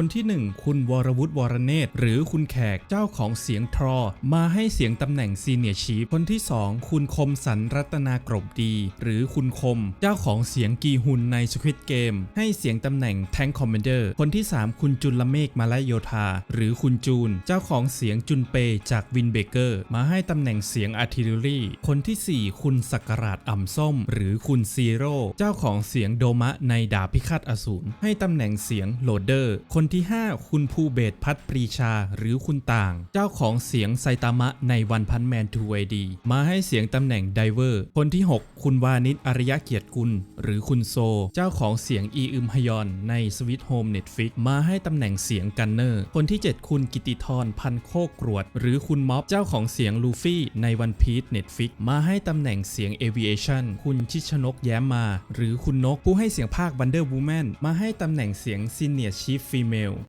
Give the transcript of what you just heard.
คนที่ 1 คุณวรวุฒิวรเนตรหรือคุณแขกเจ้าของเสียงทรอ มาให้เสียงตำแหน่งซีเนียร์ชีฟคนที่ 2 คุณคมสันรัตนากรบดี หรือคุณคม เจ้าของเสียงกีฮุนในสควิตเกมให้เสียงตำแหน่งแทงคอมเมนเดอร์คนที่ 3 คุณจุลเมฆมาลโยธา หรือคุณจูน เจ้าของเสียงจุนเปจากวินเบเกอร์ มาให้ตำแหน่งเสียงอาร์ติเลรีคนที่ 4 คุณสักการาดอ่ำส้ม หรือคุณซีโร่เจ้าของเสียงโดมะในดาบพิฆาตอสูรให้ตำแหน่งเสียงโหลดเดอร์ คนที่ 5 คุณภูเบศพัฒปรีชาหรือคุณต่าง เจ้าของเสียงไซตามะในวันพันแมนทูไอดีมาให้เสียงตำแหน่งไดเวอร์ คนที่ 6 คุณวานิชอริยะเกียรติกุล หรือคุณโซ เจ้าของเสียงอีอึมฮยอนในสวิตโฮมเน็ตฟิกมาให้ตำแหน่งเสียงกันเนอร์ คนที่ 7 คุณกิติธรพันโคกกรวด หรือคุณม็อบเจ้าของเสียงลูฟี่ในวันพีชเน็ตฟิกมาให้ตำแหน่งเสียง Aviation คุณชิชนกแย้มมา หรือคุณนกผู้ให้เสียงภาค Wonder Woman มนมาให้ตำแหน่งเสียง Senior Chief meu.